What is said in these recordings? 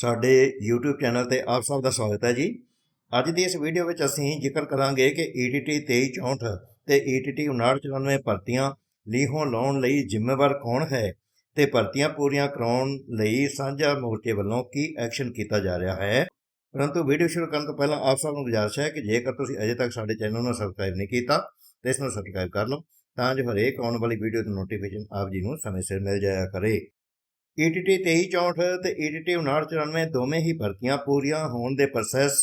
ਸਾਡੇ YouTube channel ਤੇ ਆਪ ਸਭ ਦਾ ਸਵਾਗਤ ਹੈ ਜੀ। ਅੱਜ ਦੀ ਇਸ ਵੀਡੀਓ ਵਿੱਚ ਅਸੀਂ ਜ਼ਿਕਰ ਕਰਾਂਗੇ ਕਿ E ETT 2364 ਤੇ E ETT 5994 ਭਰਤੀਆਂ ਲੀਹੋਂ ਲਾਉਣ ਲਈ ਜ਼ਿੰਮੇਵਾਰ ਕੌਣ ਹੈ ਤੇ ਭਰਤੀਆਂ ਪੂਰੀਆਂ ਕਰਾਉਣ ਲਈ ਸਾਂਝਾ ਮੋਰਚੇ ਵੱਲੋਂ ਕੀ ਐਕਸ਼ਨ ਕੀਤਾ ਜਾ ਰਿਹਾ ਹੈ। ਪਰੰਤੂ ਵੀਡੀਓ ਸ਼ੁਰੂ ਕਰਨ ਤੋਂ ਪਹਿਲਾਂ ਆਪ ਸਭ ਨੂੰ ਗੁਜ਼ਾਰਿਸ਼ ਹੈ ਕਿ ਜੇਕਰ ਤੁਸੀਂ ਅਜੇ ਤੱਕ ਸਾਡੇ ਚੈਨਲ ਨੂੰ ਸਬਸਕ੍ਰਾਈਬ ਨਹੀਂ ਕੀਤਾ, ਤਾਂ ਇਸ ਨੂੰ ਸਬਸਕ੍ਰਾਈਬ ਕਰ ਲਓ, ਤਾਂ ਜੋ ਹਰੇਕ ਆਉਣ ਵਾਲੀ ਵੀਡੀਓ ਦੀ ਨੋਟੀਫਿਕੇਸ਼ਨ ਆਪ ਜੀ ਨੂੰ ਸਮੇਂ ਸਿਰ ਮਿਲ ਜਾਇਆ ਕਰੇ। E ETT 2364 ਤੇ E ETT 5994 ਦੋਵੇਂ ਹੀ ਭਰਤੀਆਂ ਪੂਰੀਆਂ ਹੋਣ ਦੇ ਪ੍ਰੋਸੈਸ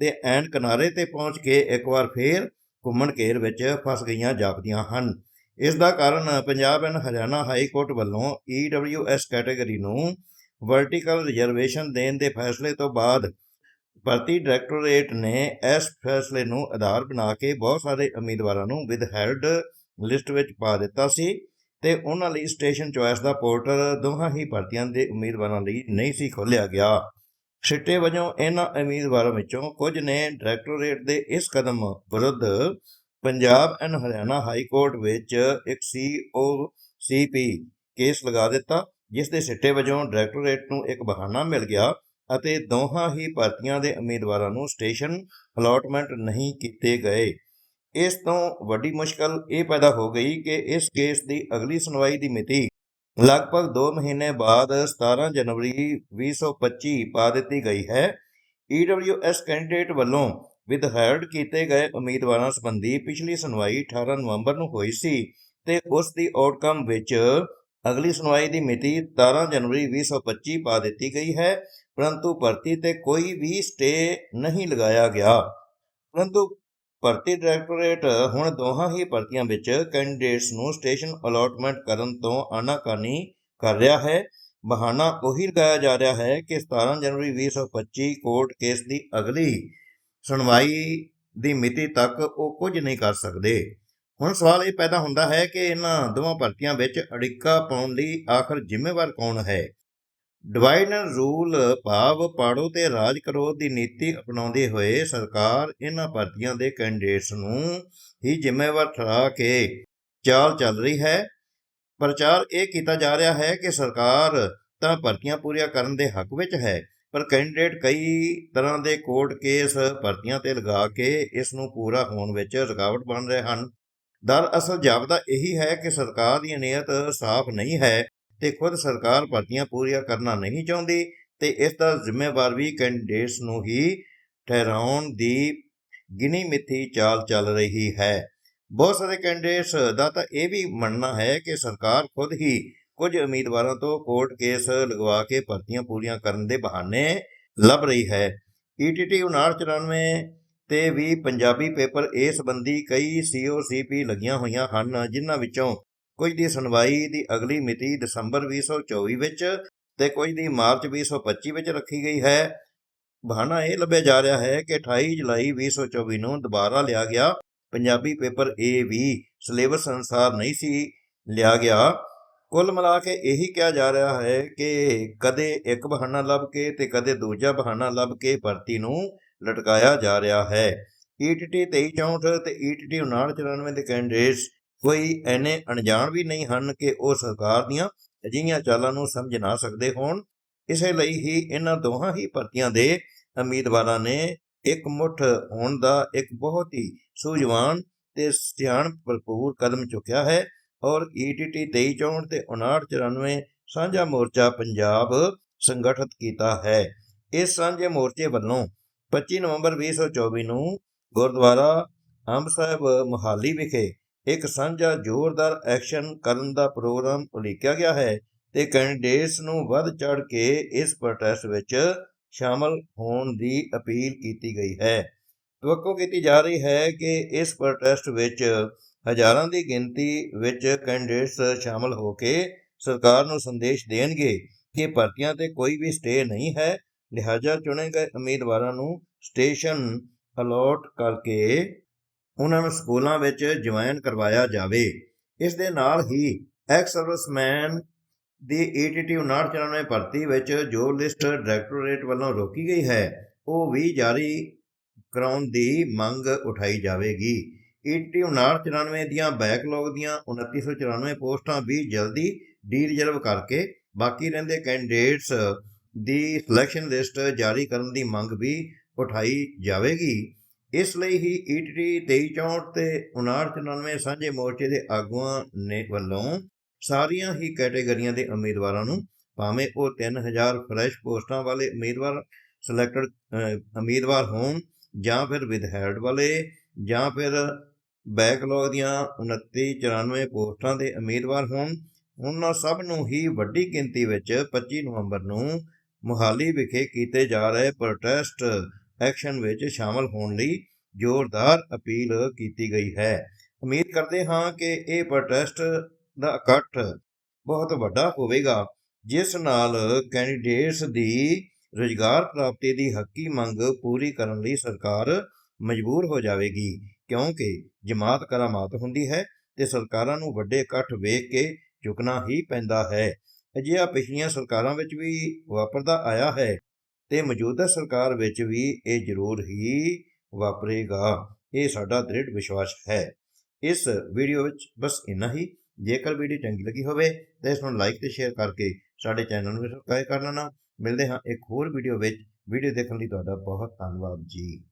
ਦੇ ਐਨ ਕਿਨਾਰੇ ਤੇ ਪਹੁੰਚ ਕੇ ਇੱਕ ਵਾਰ ਫੇਰ ਘੁੰਮਣ ਘੇਰ ਵਿੱਚ ਫਸ ਗਈਆਂ ਜਾਪਦੀਆਂ ਹਨ। ਇਸ ਦਾ ਕਾਰਨ Punjab and Haryana high court ਵੱਲੋਂ EWS ਕੈਟਾਗਰੀ ਨੂੰ ਵਰਟੀਕਲ ਰਿਜ਼ਰਵੇਸ਼ਨ ਦੇਣ ਦੇ ਫੈਸਲੇ ਤੋਂ ਬਾਅਦ ਭਰਤੀ ਡਾਇਰੈਕਟੋਰੇਟ ਨੇ ਇਸ ਫੈਸਲੇ ਨੂੰ ਆਧਾਰ ਬਣਾ ਕੇ ਬਹੁਤ ਸਾਰੇ ਉਮੀਦਵਾਰਾਂ ਨੂੰ ਵਿਦਹੈਲਡ ਲਿਸਟ ਵਿੱਚ ਪਾ ਦਿੱਤਾ ਸੀ। ਤੇ ਉਹਨਾਂ ਲਈ ਸਟੇਸ਼ਨ ਚੁਆਇਸ ਦਾ ਪੋਰਟਲ ਦੋਹਾਂ ਹੀ ਭਰਤੀਆਂ ਦੇ ਉਮੀਦਵਾਰਾਂ ਲਈ ਨਹੀਂ ਸੀ ਖੋਲ੍ਹਿਆ ਗਿਆ। ਸਿੱਟੇ ਵਜੋਂ ਇਹਨਾਂ ਉਮੀਦਵਾਰਾਂ ਵਿੱਚੋਂ ਕੁਝ ਨੇ ਡਾਇਰੈਕਟੋਰੇਟ ਦੇ ਇਸ ਕਦਮ ਵਿਰੁੱਧ Punjab and Haryana high court ਵਿੱਚ ਇੱਕ ਸੀਓਸੀਪੀ ਕੇਸ ਲਗਾ ਦਿੱਤਾ, ਜਿਸ ਦੇ ਸਿੱਟੇ ਵਜੋਂ ਡਾਇਰੈਕਟੋਰੇਟ ਨੂੰ ਇੱਕ ਬਹਾਨਾ ਮਿਲ ਗਿਆ ਅਤੇ ਦੋਹਾਂ ਹੀ ਭਰਤੀਆਂ ਦੇ ਉਮੀਦਵਾਰਾਂ ਨੂੰ ਸਟੇਸ਼ਨ ਅਲਾਟਮੈਂਟ ਨਹੀਂ ਕੀਤੇ ਗਏ। ਇਸ ਤੋਂ ਵੱਡੀ ਮੁਸ਼ਕਲ ਇਹ ਪੈਦਾ ਹੋ ਗਈ ਕਿ ਇਸ ਕੇਸ ਦੀ ਅਗਲੀ ਸੁਣਵਾਈ ਦੀ ਮਿਤੀ ਲਗਭਗ 2 ਮਹੀਨੇ ਬਾਅਦ 17 ਜਨਵਰੀ 2025 ਪਾ ਦਿੱਤੀ ਗਈ ਹੈ। EWS ਕੈਂਡੀਡੇਟ ਵੱਲੋਂ ਵਿਦਹੈਲਡ ਕੀਤੇ ਗਏ ਉਮੀਦਵਾਰਾਂ ਸੰਬੰਧੀ ਪਿਛਲੀ ਸੁਣਵਾਈ 18 ਨਵੰਬਰ ਨੂੰ ਹੋਈ ਸੀ ਤੇ ਉਸ ਦੀ ਆਊਟਕਮ ਵਿੱਚ ਅਗਲੀ ਸੁਣਵਾਈ ਦੀ ਮਿਤੀ 17 ਜਨਵਰੀ 2025 ਪਾ ਦਿੱਤੀ ਗਈ ਹੈ, ਪਰੰਤੂ ਭਰਤੀ ਤੇ ਕੋਈ ਵੀ ਸਟੇ ਨਹੀਂ ਲਗਾਇਆ ਗਿਆ। ਪਰੰਤੂ ਭਰਤੀ ਡਾਇਰੈਕਟੋਰੇਟ ਹੁਣ ਦੋਹਾਂ ਹੀ ਭਰਤੀਆਂ ਵਿੱਚ ਕੈਂਡੀਡੇਟਸ ਨੂੰ ਸਟੇਸ਼ਨ ਅਲਾਟਮੈਂਟ ਕਰਨ ਤੋਂ ਆਨਾਕਾਨੀ ਕਰ ਰਿਹਾ ਹੈ। ਬਹਾਨਾ ਉਹੀ ਲਗਾਇਆ ਜਾ ਰਿਹਾ ਹੈ ਕਿ 17 ਜਨਵਰੀ 2025 ਕੋਰਟ ਕੇਸ ਦੀ ਅਗਲੀ ਸੁਣਵਾਈ ਦੀ ਮਿਤੀ ਤੱਕ ਉਹ ਕੁਝ ਨਹੀਂ ਕਰ ਸਕਦੇ। ਹੁਣ ਸਵਾਲ ਇਹ ਪੈਦਾ ਹੁੰਦਾ ਹੈ ਕਿ ਇਹਨਾਂ ਦੋਵਾਂ ਭਰਤੀਆਂ ਵਿੱਚ ਅੜਿੱਕਾ ਪਾਉਣ ਲਈ ਆਖਰ ਜ਼ਿੰਮੇਵਾਰ ਕੌਣ ਹੈ? ਡਿਵਾਈਡ ਐਂਡ ਰੂਲ ਭਾਵ ਪਾੜੋ ਤੇ ਰਾਜ ਕਰੋ ਦੀ ਨੀਤੀ ਅਪਣਾਉਂਦੇ ਹੋਏ ਸਰਕਾਰ ਇਹਨਾਂ ਭਰਤੀਆਂ ਦੇ ਕੈਂਡੀਡੇਟਸ ਨੂੰ ਹੀ ਜ਼ਿੰਮੇਵਾਰ ਠਹਿਰਾ ਕੇ ਚਾਲ ਚੱਲ ਰਹੀ ਹੈ। ਪ੍ਰਚਾਰ ਇਹ ਕੀਤਾ ਜਾ ਰਿਹਾ ਹੈ ਕਿ ਸਰਕਾਰ ਤਾਂ ਭਰਤੀਆਂ ਪੂਰੀਆਂ ਕਰਨ ਦੇ ਹੱਕ ਵਿੱਚ ਹੈ, ਪਰ ਕੈਂਡੀਡੇਟ ਕਈ ਤਰ੍ਹਾਂ ਦੇ ਕੋਰਟ ਕੇਸ ਭਰਤੀਆਂ ਤੇ ਲਗਾ ਕੇ ਇਸ ਨੂੰ ਪੂਰਾ ਹੋਣ ਵਿੱਚ ਰੁਕਾਵਟ ਬਣ ਰਹੇ ਹਨ। ਦਰਅਸਲ ਜਾਪਦਾ ਇਹੀ ਹੈ ਕਿ ਸਰਕਾਰ ਦੀ ਨੀਅਤ ਸਾਫ਼ ਨਹੀਂ ਹੈ। ਤੇ ਖੁਦ ਸਰਕਾਰ ਭਰਤੀਆਂ ਪੂਰੀਆਂ ਕਰਨਾ ਨਹੀਂ ਚਾਹੁੰਦੀ ਤੇ ਇਸ ਦਾ ਜ਼ਿੰਮੇਵਾਰ ਵੀ ਕੈਂਡੀਡੇਟਸ ਨੂੰ ਹੀ ਠਹਿਰਾਉਣ ਦੀ ਗਿਣੀ ਮਿੱਥੀ ਚਾਲ ਚੱਲ ਰਹੀ ਹੈ। ਬਹੁਤ ਸਾਰੇ ਕੈਂਡੀਡੇਟਸ ਦਾ ਤਾਂ ਇਹ ਵੀ ਮੰਨਣਾ ਹੈ ਕਿ ਸਰਕਾਰ ਖੁਦ ਹੀ ਕੁਝ ਉਮੀਦਵਾਰਾਂ ਤੋਂ ਕੋਰਟ ਕੇਸ ਲਗਵਾ ਕੇ ਭਰਤੀਆਂ ਪੂਰੀਆਂ ਕਰਨ ਦੇ ਬਹਾਨੇ ਲੱਭ ਰਹੀ ਹੈ। E ETT 5994 ਤੇ ਵੀ ਪੰਜਾਬੀ ਪੇਪਰ ਇਸ ਸੰਬੰਧੀ ਕਈ ਸੀਓਸੀਪੀ ਲੱਗੀਆਂ ਹੋਈਆਂ ਹਨ, ਜਿਨ੍ਹਾਂ ਵਿੱਚੋਂ ਕੁਝ ਦੀ ਸੁਣਵਾਈ ਦੀ ਅਗਲੀ ਮਿਤੀ ਦਸੰਬਰ 2024 ਵਿੱਚ ਤੇ ਕੁਝ ਦੀ ਮਾਰਚ 2025 ਵਿੱਚ ਰੱਖੀ ਗਈ ਹੈ। ਬਹਾਨਾ ਇਹ ਲੱਭਿਆ ਜਾ ਰਿਹਾ ਹੈ ਕਿ 28 ਜੁਲਾਈ 2024 ਨੂੰ ਦੁਬਾਰਾ ਲਿਆ ਗਿਆ। ਪੰਜਾਬੀ ਪੇਪਰ A ਵੀ ਸਿਲੇਬਸ ਅਨੁਸਾਰ ਨਹੀਂ ਸੀ ਲਿਆ ਗਿਆ। ਕੁੱਲ ਮਿਲਾ ਕੇ ਇਹੀ ਕਿਹਾ ਜਾ ਰਿਹਾ ਹੈ ਕਿ ਕਦੇ ਇੱਕ ਬਹਾਨਾ ਲੱਭ ਕੇ ਤੇ ਕਦੇ ਦੂਜਾ ਬਹਾਨਾ ਲੱਭ ਕੇ ਭਰਤੀ ਨੂੰ ਲਟਕਾਇਆ ਜਾ ਰਿਹਾ ਹੈ। E ETT 2364 ਤੇ E ETT 5994 ਦੇ ਕੈਂਡੀਡੇਟਸ ਕੋਈ ਐਨੇ ਅਣਜਾਣ ਵੀ ਨਹੀਂ ਹਨ ਕਿ ਉਹ ਸਰਕਾਰ ਦੀਆਂ ਅਜਿਹੀਆਂ ਚਾਲਾਂ ਨੂੰ ਸਮਝ ਨਾ ਸਕਦੇ ਹੋਣ। ਇਸੇ ਲਈ ਹੀ ਇਹਨਾਂ ਦੋਹਾਂ ਹੀ ਭਰਤੀਆਂ ਦੇ ਉਮੀਦਵਾਰਾਂ ਨੇ ਇੱਕ ਮੁੱਠ ਹੋਣ ਦਾ ਇੱਕ ਬਹੁਤ ਹੀ ਸੂਝਵਾਨ ਤੇ ਸਿਆਣ ਭਰਪੂਰ ਕਦਮ ਚੁੱਕਿਆ ਹੈ ਔਰ E ETT 2364 ਤੇ 5994 ਸਾਂਝਾ ਮੋਰਚਾ ਪੰਜਾਬ ਸੰਗਠਿਤ ਕੀਤਾ ਹੈ। ਇਸ ਸਾਂਝੇ ਮੋਰਚੇ ਵੱਲੋਂ 25 ਨਵੰਬਰ 2024 ਨੂੰ ਗੁਰਦੁਆਰਾ ਅੰਬ ਸਾਹਿਬ ਮੁਹਾਲੀ ਵਿਖੇ ਇੱਕ ਸਾਂਝਾ ਜ਼ੋਰਦਾਰ ਐਕਸ਼ਨ ਕਰਨ ਦਾ ਪ੍ਰੋਗਰਾਮ ਉਲੀਕਿਆ ਗਿਆ ਹੈ ਤੇ ਕੈਂਡੀਡੇਟਸ ਨੂੰ ਵੱਧ ਚੜ ਕੇ ਇਸ ਪ੍ਰੋਟੈਸਟ ਵਿੱਚ ਸ਼ਾਮਲ ਹੋਣ ਦੀ ਅਪੀਲ ਕੀਤੀ ਗਈ ਹੈ। ਤਵੱਕੋ ਕੀਤੀ ਜਾ ਰਹੀ ਹੈ ਕਿ ਇਸ ਪ੍ਰੋਟੈਸਟ ਵਿੱਚ ਹਜ਼ਾਰਾਂ ਦੀ ਗਿਣਤੀ ਵਿੱਚ ਕੈਂਡੀਡੇਟਸ ਸ਼ਾਮਲ ਹੋ ਕੇ ਸਰਕਾਰ ਨੂੰ ਸੰਦੇਸ਼ ਦੇਣਗੇ ਕਿ ਭਰਤੀਆਂ ਤੇ ਕੋਈ ਵੀ ਸਟੇ ਨਹੀਂ ਹੈ। ਲਿਹਾਜ਼ਾ ਚੁਣੇ ਗਏ ਉਮੀਦਵਾਰਾਂ ਨੂੰ ਸਟੇਸ਼ਨ ਅਲੋਟ ਕਰਕੇ ਉਹਨਾਂ ਨੂੰ ਸਕੂਲਾਂ ਵਿੱਚ ਜੁਆਇਨ ਕਰਵਾਇਆ ਜਾਵੇ। ਇਸ ਦੇ ਨਾਲ ਹੀ ਐਕਸ ਸਰਵਿਸਮੈਨ ਦੀ E ETT 5994 ਭਰਤੀ ਵਿੱਚ ਜੋ ਲਿਸਟ ਡਾਇਰੈਕਟੋਰੇਟ ਵੱਲੋਂ ਰੋਕੀ ਗਈ ਹੈ, ਉਹ ਵੀ ਜਾਰੀ ਕਰਾਉਣ ਦੀ ਮੰਗ ਉਠਾਈ ਜਾਵੇਗੀ। E ETT 5994 ਦੀਆਂ ਬੈਕਲੌਗ ਦੀਆਂ 2994 ਪੋਸਟਾਂ ਵੀ ਜਲਦੀ ਡੀਰਿਜ਼ਰਵ ਕਰਕੇ ਬਾਕੀ ਰਹਿੰਦੇ ਕੈਂਡੀਡੇਟਸ ਦੀ ਸਿਲੈਕਸ਼ਨ ਲਿਸਟ ਜਾਰੀ ਕਰਨ ਦੀ ਮੰਗ ਵੀ ਉਠਾਈ ਜਾਵੇਗੀ। ਇਸ ਲਈ ਹੀ E ਈਟੀਟੀ 2364 ਤੇ 5994 ਸਾਂਝੇ ਮੋਰਚੇ ਦੇ ਆਗੂਆਂ ਨੇ ਵੱਲੋਂ ਸਾਰੀਆਂ ਹੀ ਕੈਟਾਗਰੀਆਂ ਦੇ ਉਮੀਦਵਾਰਾਂ ਨੂੰ ਭਾਵੇਂ ਉਹ 3000 ਫਰੈਸ਼ ਪੋਸਟਾਂ ਵਾਲੇ ਉਮੀਦਵਾਰ, ਸਿਲੈਕਟਡ ਉਮੀਦਵਾਰ ਹੋਣ ਜਾਂ ਫਿਰ ਵਿਦਹੈਲਡ ਵਾਲੇ ਜਾਂ ਫਿਰ ਬੈਕਲੌਗ ਦੀਆਂ 29 94 ਪੋਸਟਾਂ ਦੇ ਉਮੀਦਵਾਰ ਹੋਣ, ਉਹਨਾਂ ਸਭ ਨੂੰ ਹੀ ਵੱਡੀ ਗਿਣਤੀ ਵਿੱਚ 25 ਨਵੰਬਰ ਨੂੰ ਮੁਹਾਲੀ ਵਿਖੇ ਕੀਤੇ ਜਾ ਰਹੇ ਪ੍ਰੋਟੈਸਟ ਐਕਸ਼ਨ ਵਿੱਚ ਸ਼ਾਮਲ ਹੋਣ ਲਈ ਜ਼ੋਰਦਾਰ ਅਪੀਲ ਕੀਤੀ ਗਈ ਹੈ। ਉਮੀਦ ਕਰਦੇ ਹਾਂ ਕਿ ਇਹ ਪ੍ਰੋਟੈਸਟ ਦਾ ਇਕੱਠ ਬਹੁਤ ਵੱਡਾ ਹੋਵੇਗਾ, ਜਿਸ ਨਾਲ ਕੈਂਡੀਡੇਟਸ ਦੀ ਰੁਜ਼ਗਾਰ ਪ੍ਰਾਪਤੀ ਦੀ ਹੱਕੀ ਮੰਗ ਪੂਰੀ ਕਰਨ ਲਈ ਸਰਕਾਰ ਮਜਬੂਰ ਹੋ ਜਾਵੇਗੀ, ਕਿਉਂਕਿ ਜਮਾਤ ਕਰਾਮਾਤ ਹੁੰਦੀ ਹੈ ਤੇ ਸਰਕਾਰਾਂ ਨੂੰ ਵੱਡੇ ਇਕੱਠ ਵੇਖ ਕੇ ਝੁਕਣਾ ਹੀ ਪੈਂਦਾ ਹੈ। ਅਜਿਹਾ ਪਿਛਲੀਆਂ ਸਰਕਾਰਾਂ ਵਿੱਚ ਵੀ ਵਾਪਰਦਾ ਆਇਆ ਹੈ। ਤੇ ਮੌਜੂਦਾ ਸਰਕਾਰ ਵਿੱਚ ਵੀ ਇਹ ਜ਼ਰੂਰ ਹੀ ਵਾਪਰੇਗਾ। ਇਹ ਸਾਡਾ ਦ੍ਰਿੜ ਵਿਸ਼ਵਾਸ ਹੈ। ਇਸ ਵੀਡੀਓ ਵਿੱਚ ਬਸ ਇੰਨਾ ਹੀ। ਜੇਕਰ ਵੀਡੀਓ ਚੰਗੀ ਲੱਗੀ ਹੋਵੇ ਤਾਂ ਇਸ ਨੂੰ ਲਾਈਕ ਤੇ ਸ਼ੇਅਰ ਕਰਕੇ ਸਾਡੇ ਚੈਨਲ ਨੂੰ ਸਬਸਕ੍ਰਾਈਬ ਕਰ ਲੈਣਾ। ਮਿਲਦੇ ਹਾਂ ਇੱਕ ਹੋਰ ਵੀਡੀਓ ਵਿੱਚ। ਵੀਡੀਓ ਦੇਖਣ ਲਈ ਤੁਹਾਡਾ ਬਹੁਤ ਧੰਨਵਾਦ ਜੀ।